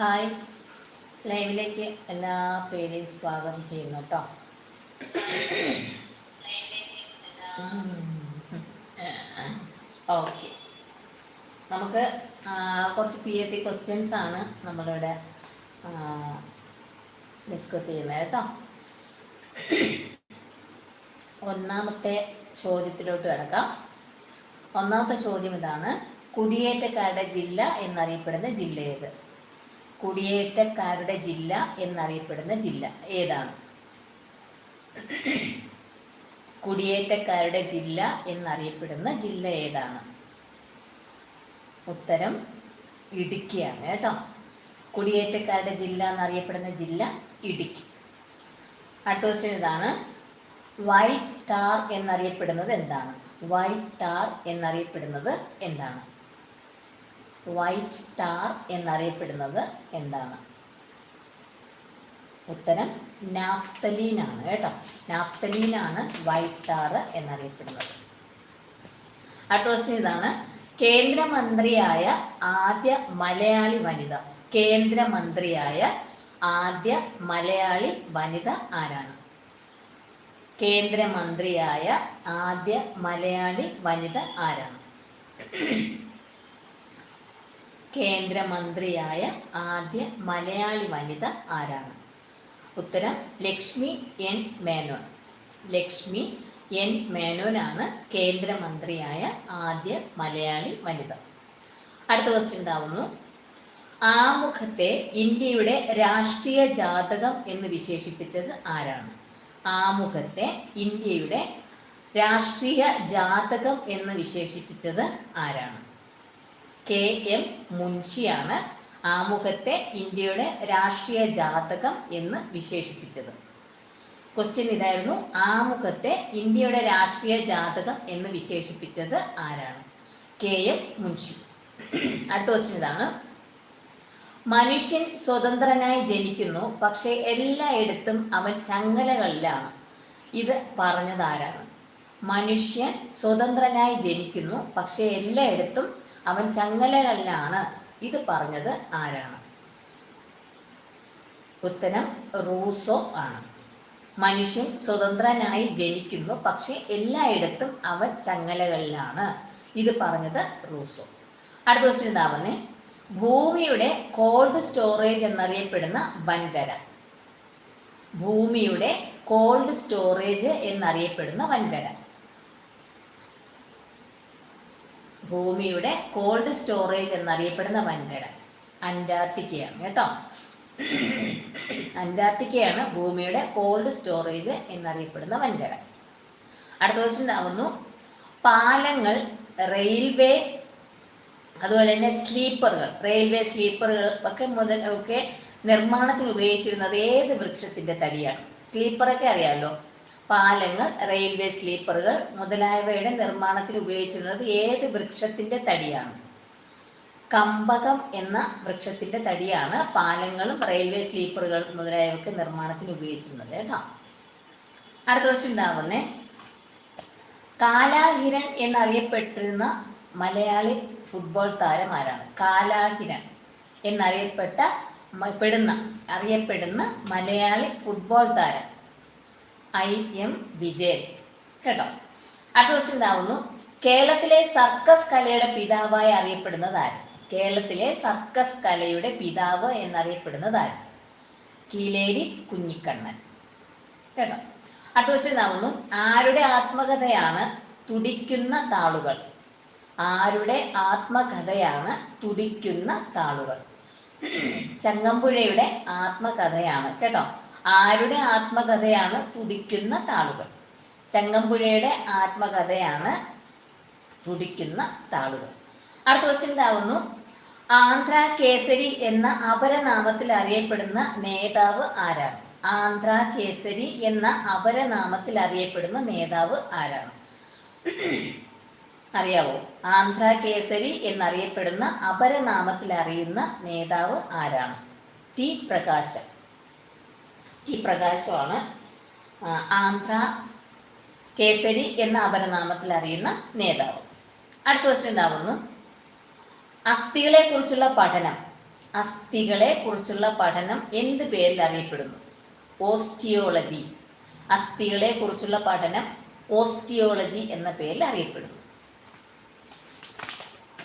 Hi. ലൈവിലേക്ക് എല്ലാ പേരെയും സ്വാഗതം ചെയ്യുന്നു കേട്ടോ. ഓക്കെ. നമുക്ക് കുറച്ച് പി എസ് സി ക്വസ്റ്റ്യൻസ് ആണ് നമ്മളിവിടെ ഡിസ്കസ് ചെയ്യുന്നത് കേട്ടോ. ഒന്നാമത്തെ ചോദ്യത്തിലോട്ട് കിടക്കാം. ഒന്നാമത്തെ ചോദ്യം ഇതാണ് കുടിയേറ്റക്കാരുടെ ജില്ല എന്നറിയപ്പെടുന്ന ജില്ല കുടിയേറ്റക്കാരുടെ ജില്ല എന്നറിയപ്പെടുന്ന ജില്ല ഏതാണ്? കുടിയേറ്റക്കാരുടെ ജില്ല എന്നറിയപ്പെടുന്ന ജില്ല ഏതാണ്? ഉത്തരം ഇടുക്കിയാണ് കേട്ടോ. കുടിയേറ്റക്കാരുടെ ജില്ല എന്നറിയപ്പെടുന്ന ജില്ല ഇടുക്കി. അടുത്ത ക്വസ്റ്റ്യൻ ഇതാണ്. വൈറ്റ് ടാർ എന്നറിയപ്പെടുന്നത് എന്താണ്? വൈറ്റ് ടാർ എന്നറിയപ്പെടുന്നത് എന്താണ്? വൈറ്റ് സ്റ്റാർ എന്നറിയപ്പെടുന്നത് എന്താണ്? ഉത്തരം നാഫ്തലീനാണ് കേട്ടോ. നാഫ്തലീനാണ് വൈറ്റ് സ്റ്റാർ എന്നറിയപ്പെടുന്നത്. അടുത്ത ക്വസ്റ്റ്യൻ ഇതാണ്. കേന്ദ്രമന്ത്രിയായ ആദ്യ മലയാളി വനിത. കേന്ദ്രമന്ത്രിയായ ആദ്യ മലയാളി വനിത ആരാണ്? കേന്ദ്രമന്ത്രിയായ ആദ്യ മലയാളി വനിത ആരാണ്? കേന്ദ്രമന്ത്രിയായ ആദ്യ മലയാളി വനിത ആരാണ്? ഉത്തരം ലക്ഷ്മി എൻ മേനോൻ. ലക്ഷ്മി എൻ മേനോനാണ് കേന്ദ്രമന്ത്രിയായ ആദ്യ മലയാളി വനിത. അടുത്ത ക്വസ്റ്റ്യൻ ഉണ്ടാവുന്നു ആമുഖത്തെ ഇന്ത്യയുടെ രാഷ്ട്രീയ ജാതകം എന്ന് വിശേഷിപ്പിച്ചത് ആരാണ്? ആമുഖത്തെ ഇന്ത്യയുടെ രാഷ്ട്രീയ ജാതകം എന്ന് വിശേഷിപ്പിച്ചത് ആരാണ്? കെ എം മുൻഷിയാണ് ആമുഖത്തെ ഇന്ത്യയുടെ രാഷ്ട്രീയ ജാതകം എന്ന് വിശേഷിപ്പിച്ചത്. ക്വസ്റ്റ്യൻ ഇതായിരുന്നു ആമുഖത്തെ ഇന്ത്യയുടെ രാഷ്ട്രീയ ജാതകം എന്ന് വിശേഷിപ്പിച്ചത് ആരാണ്? K M Munshi. അടുത്ത ക്വസ്റ്റ്യൻ ഇതാണ്. മനുഷ്യൻ സ്വതന്ത്രനായി ജനിക്കുന്നു പക്ഷേ എല്ലായിടത്തും അവൻ ചങ്ങലകളിലാണ്. ഇത് പറഞ്ഞതാരാണ് മനുഷ്യൻ സ്വതന്ത്രനായി ജനിക്കുന്നു പക്ഷേ എല്ലായിടത്തും അവൻ ചങ്ങലകളിലാണ് ഇത് പറഞ്ഞത് ആരാണ്? ഉത്തരം റൂസോ ആണ്. മനുഷ്യൻ സ്വതന്ത്രനായി ജനിക്കുന്നു പക്ഷെ എല്ലായിടത്തും അവൻ ചങ്ങലകളിലാണ് ഇത് പറഞ്ഞത് റൂസോ. അടുത്ത ക്വസ്റ്റ്യൻ എന്താവുന്നേ ഭൂമിയുടെ കോൾഡ് സ്റ്റോറേജ് എന്നറിയപ്പെടുന്ന വൻകര. ഭൂമിയുടെ കോൾഡ് സ്റ്റോറേജ് എന്നറിയപ്പെടുന്ന വൻകര. ഭൂമിയുടെ കോൾഡ് സ്റ്റോറേജ് എന്നറിയപ്പെടുന്ന വൻകര. അന്റാർട്ടിക്കയാണ് കേട്ടോ. അന്റാർട്ടിക്കയാണ് ഭൂമിയുടെ കോൾഡ് സ്റ്റോറേജ് എന്നറിയപ്പെടുന്ന വൻകര. അടുത്ത ക്വസ്റ്റ്യൻ ആവുന്നു പാലങ്ങൾ റെയിൽവേ അതുപോലെ തന്നെ സ്ലീപ്പറുകൾ റെയിൽവേ സ്ലീപ്പറുകൾ ഒക്കെ മുതൽ ഒക്കെ നിർമ്മാണത്തിന് ഉപയോഗിച്ചിരുന്നത് ഏത് വൃക്ഷത്തിന്റെ തടിയാണ്? സ്ലീപ്പറൊക്കെ അറിയാമല്ലോ. പാലങ്ങൾ റെയിൽവേ സ്ലീപ്പറുകൾ മുതലായവയുടെ നിർമ്മാണത്തിൽ ഉപയോഗിച്ചിരുന്നത് ഏത് വൃക്ഷത്തിന്റെ തടിയാണ്? കമ്പകം എന്ന വൃക്ഷത്തിന്റെ തടിയാണ് പാലങ്ങളും റെയിൽവേ സ്ലീപ്പറുകൾ മുതലായവയ്ക്ക് നിർമ്മാണത്തിന് ഉപയോഗിച്ചിരുന്നത് കേട്ടോ. അടുത്ത ക്വസ്റ്റ്യൻ ഉണ്ടാവുന്നേ കാലാഹിരൺ എന്നറിയപ്പെട്ടിരുന്ന മലയാളി ഫുട്ബോൾ താരം ആരാണ്? കാലാഹിരൺ എന്നറിയപ്പെട്ട പെടുന്ന അറിയപ്പെടുന്ന മലയാളി ഫുട്ബോൾ താരം ഐ എം വിജയൻ. കേട്ടോ? അടുത്ത ക്വസ്റ്റ്യൻ ഉണ്ടാവുന്നു കേരളത്തിലെ സർക്കസ് കലയുടെ പിതാവായി അറിയപ്പെടുന്നത് ആര്? കേരളത്തിലെ സർക്കസ് കലയുടെ പിതാവ് എന്നറിയപ്പെടുന്നത് ആര്? കീലേരി കുഞ്ഞിക്കണ്ണൻ. കേട്ടോ? അടുത്ത ക്വസ്റ്റ്യൻ ഉണ്ടാവുന്നു ആരുടെ ആത്മകഥയാണ് തുടിക്കുന്ന താളുകൾ? ആരുടെ ആത്മകഥയാണ് തുടിക്കുന്ന താളുകൾ? ചങ്ങമ്പുഴയുടെ ആത്മകഥയാണ്. കേട്ടോ? ആരുടെ ആത്മകഥയാണ് തുടിക്കുന്ന താളുകൾ? ചങ്ങമ്പുഴയുടെ ആത്മകഥയാണ് തുടിക്കുന്ന താളുകൾ. അടുത്ത ക്വസ്റ്റ്യൻ ഇതാവുന്നു. ആന്ധ്ര കേസരി എന്ന അപരനാമത്തിൽ അറിയപ്പെടുന്ന നേതാവ് ആരാണ്? ആന്ധ്ര കേസരി എന്ന അപരനാമത്തിൽ അറിയപ്പെടുന്ന നേതാവ് ആരാണ്? അറിയാവോ? ആന്ധ്ര കേസരി എന്നറിയപ്പെടുന്ന അപരനാമത്തിൽ അറിയുന്ന നേതാവ് ആരാണ്? ടി പ്രകാശം ടി പ്രകാശമാണ് ആന്ധ്ര കേസരി എന്ന അപരനാമത്തിൽ അറിയുന്ന നേതാവ്. അടുത്ത ക്വസ്റ്റ്യൻ ഉണ്ടാവുന്നു അസ്ഥികളെ കുറിച്ചുള്ള പഠനം. അസ്ഥികളെ കുറിച്ചുള്ള പഠനം എന്ത് പേരിൽ അറിയപ്പെടുന്നു? ഓസ്റ്റിയോളജി. അസ്ഥികളെ കുറിച്ചുള്ള പഠനം ഓസ്റ്റിയോളജി എന്ന പേരിൽ അറിയപ്പെടുന്നു.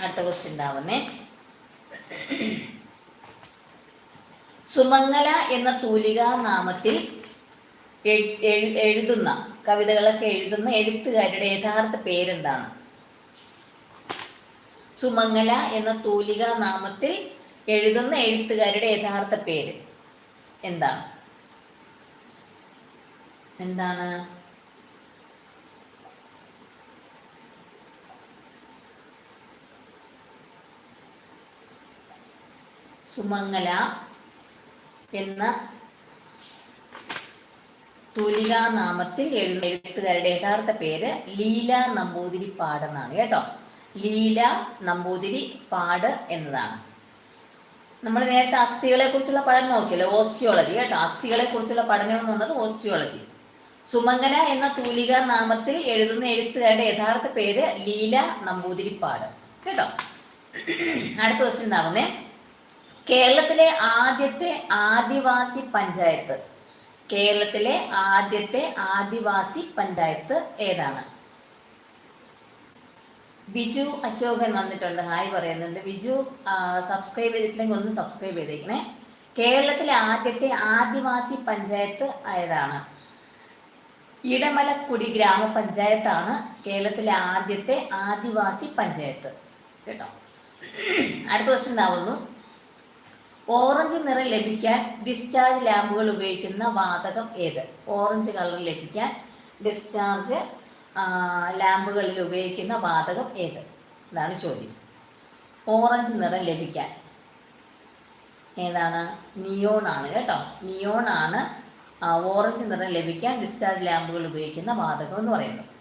അടുത്ത ക്വസ്റ്റ്യൻ ഉണ്ടാവുന്നേ സുമംഗല എന്ന തൂലിക നാമത്തിൽ എഴ്- എഴ്- എഴുതുന്ന കവിതകളൊക്കെ എഴുതുന്ന എഴുത്തുകാരുടെ യഥാർത്ഥ പേരെന്താണ്? സുമംഗല എന്ന തൂലിക നാമത്തിൽ എഴുതുന്ന എഴുത്തുകാരുടെ യഥാർത്ഥ പേര് എന്താണ്? എന്താണ്? സുമംഗല എന്ന തൂലികാ നാമത്തിൽ എഴുതുന്ന എഴുത്തുകാരുടെ യഥാർത്ഥ പേര് ലീല നമ്പൂതിരി പാടെന്നാണ് കേട്ടോ. ലീല നമ്പൂതിരി പാട് എന്നതാണ്. നമ്മൾ നേരത്തെ അസ്ഥികളെ കുറിച്ചുള്ള പഠനം നോക്കിയല്ലോ ഓസ്റ്റിയോളജി കേട്ടോ. അസ്ഥികളെ കുറിച്ചുള്ള പഠനം എന്ന് പറഞ്ഞത് ഓസ്റ്റിയോളജി. സുമംഗന എന്ന തൂലിക നാമത്തിൽ എഴുതുന്ന എഴുത്തുകാരുടെ യഥാർത്ഥ പേര് ലീല നമ്പൂതിരിപ്പാട് കേട്ടോ. അടുത്ത ക്വസ്റ്റ്യൻ ഉണ്ടാവുന്നേ കേരളത്തിലെ ആദ്യത്തെ ആദിവാസി പഞ്ചായത്ത്. കേരളത്തിലെ ആദ്യത്തെ ആദിവാസി പഞ്ചായത്ത് ഏതാണ്? ബിജു അശോകൻ വന്നിട്ടുണ്ട്. ഹായ് പറയുന്നുണ്ട്. ബിജു സബ്സ്ക്രൈബ് ചെയ്തിട്ടില്ലെങ്കിൽ ഒന്ന് സബ്സ്ക്രൈബ് ചെയ്തേക്കണേ. കേരളത്തിലെ ആദ്യത്തെ ആദിവാസി പഞ്ചായത്ത് ഏതാണ്? ഇടമലക്കുടി ഗ്രാമപഞ്ചായത്താണ് കേരളത്തിലെ ആദ്യത്തെ ആദിവാസി പഞ്ചായത്ത്. കേട്ടോ. അടുത്ത ക്വസ്റ്റ്യൻ ഉണ്ടാവുന്നു ഓറഞ്ച് നിറം ലഭിക്കാൻ ഡിസ്ചാർജ് ലാമ്പുകൾ ഉപയോഗിക്കുന്ന വാതകം ഏത്? ഓറഞ്ച് കളർ ലഭിക്കാൻ ഡിസ്ചാർജ് ലാമ്പുകളിൽ ഉപയോഗിക്കുന്ന വാതകം ഏത്? ഇതാണ് ചോദ്യം. ഓറഞ്ച് നിറം ലഭിക്കാൻ ഏതാണ്? നിയോൺ ആണ് കേട്ടോ. നിയോൺ ആണ് ഓറഞ്ച് നിറം ലഭിക്കാൻ ഡിസ്ചാർജ് ലാമ്പുകൾ ഉപയോഗിക്കുന്ന വാതകം എന്ന് പറയുന്നത്.